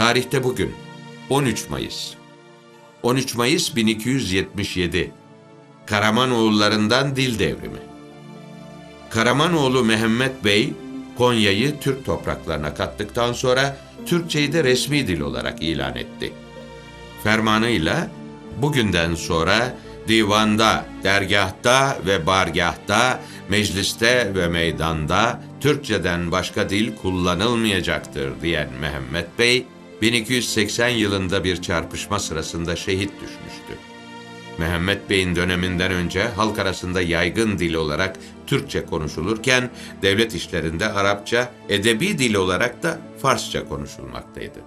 Tarihte bugün 13 Mayıs. 13 Mayıs 1277. Karamanoğullarından dil devrimi. Karamanoğlu Mehmet Bey Konya'yı Türk topraklarına kattıktan sonra Türkçeyi de resmi dil olarak ilan etti. Fermanıyla bugünden sonra divanda, dergahta ve bargahta, mecliste ve meydanda Türkçeden başka dil kullanılmayacaktır diyen Mehmet Bey, 1280 yılında bir çarpışma sırasında şehit düşmüştü. Mehmet Bey'in döneminden önce halk arasında yaygın dil olarak Türkçe konuşulurken devlet işlerinde Arapça, edebi dil olarak da Farsça konuşulmaktaydı.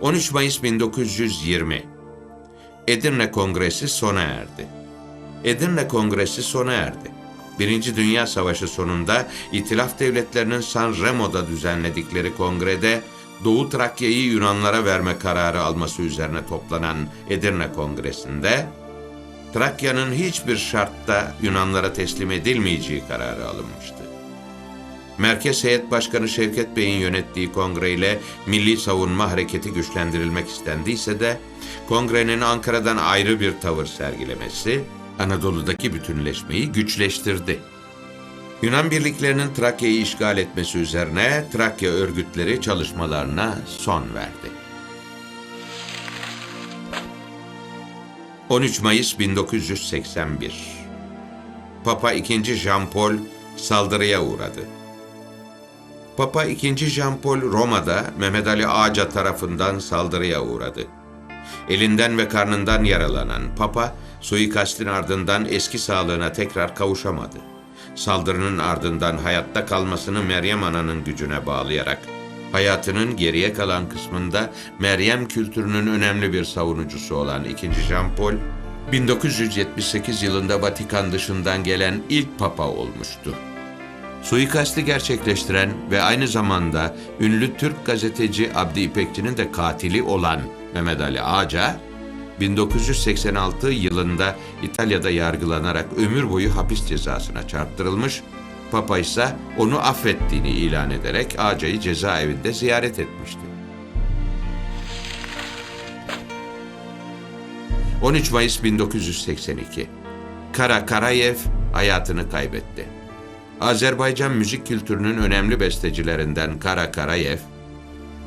13 Mayıs 1920 Edirne Kongresi sona erdi. Edirne Kongresi sona erdi. Birinci Dünya Savaşı sonunda İtilaf Devletleri'nin San Remo'da düzenledikleri kongrede Doğu Trakya'yı Yunanlara verme kararı alması üzerine toplanan Edirne Kongresi'nde Trakya'nın hiçbir şartta Yunanlara teslim edilmeyeceği kararı alınmıştı. Merkez Heyet Başkanı Şevket Bey'in yönettiği kongre ile Milli Savunma Hareketi güçlendirilmek istendiyse de kongrenin Ankara'dan ayrı bir tavır sergilemesi Anadolu'daki bütünleşmeyi güçleştirdi. Yunan birliklerinin Trakya'yı işgal etmesi üzerine Trakya örgütleri çalışmalarına son verdi. 13 Mayıs 1981 Papa II. Jean Paul saldırıya uğradı. Papa II. Jean Paul Roma'da Mehmet Ali Ağca tarafından saldırıya uğradı. Elinden ve karnından yaralanan Papa, suikastin ardından eski sağlığına tekrar kavuşamadı. Saldırının ardından hayatta kalmasını Meryem Ana'nın gücüne bağlayarak, hayatının geriye kalan kısmında Meryem kültürünün önemli bir savunucusu olan II. Jean Paul, 1978 yılında Vatikan dışından gelen ilk papa olmuştu. Suikasti gerçekleştiren ve aynı zamanda ünlü Türk gazeteci Abdi İpekçi'nin de katili olan Mehmet Ali Ağca, 1986 yılında İtalya'da yargılanarak ömür boyu hapis cezasına çarptırılmış, Papa ise onu affettiğini ilan ederek Ağca'yı cezaevinde ziyaret etmişti. 13 Mayıs 1982 Kara Karayev hayatını kaybetti. Azerbaycan müzik kültürünün önemli bestecilerinden Kara Karayev,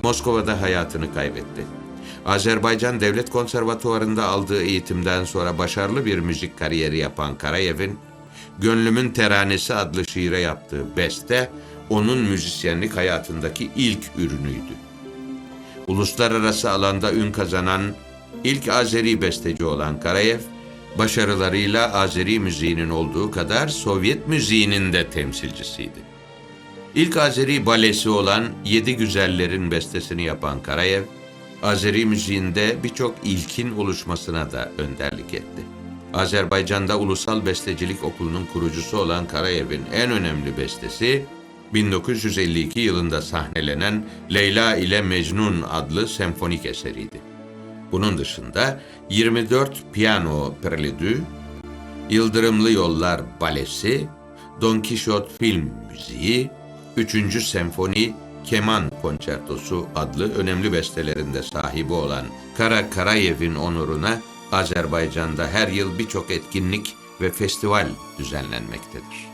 Moskova'da hayatını kaybetti. Azerbaycan Devlet Konservatuvarı'nda aldığı eğitimden sonra başarılı bir müzik kariyeri yapan Karayev'in, Gönlümün Teranesi adlı şiire yaptığı beste, onun müzisyenlik hayatındaki ilk ürünüydü. Uluslararası alanda ün kazanan ilk Azeri besteci olan Karayev, başarılarıyla Azeri müziğinin olduğu kadar Sovyet müziğinin de temsilcisiydi. İlk Azeri balesi olan Yedi Güzeller'in bestesini yapan Karayev, Azeri müziğinde birçok ilkin oluşmasına da önderlik etti. Azerbaycan'da Ulusal Bestecilik Okulu'nun kurucusu olan Karayev'in en önemli bestesi, 1952 yılında sahnelenen Leyla ile Mecnun adlı senfonik eseriydi. Bunun dışında 24 piyano prelüdü, Yıldırımlı Yollar Balesi, Don Quixote film müziği, 3. senfoni Keman Konçertosu adlı önemli bestelerinde sahibi olan Kara Karayev'in onuruna Azerbaycan'da her yıl birçok etkinlik ve festival düzenlenmektedir.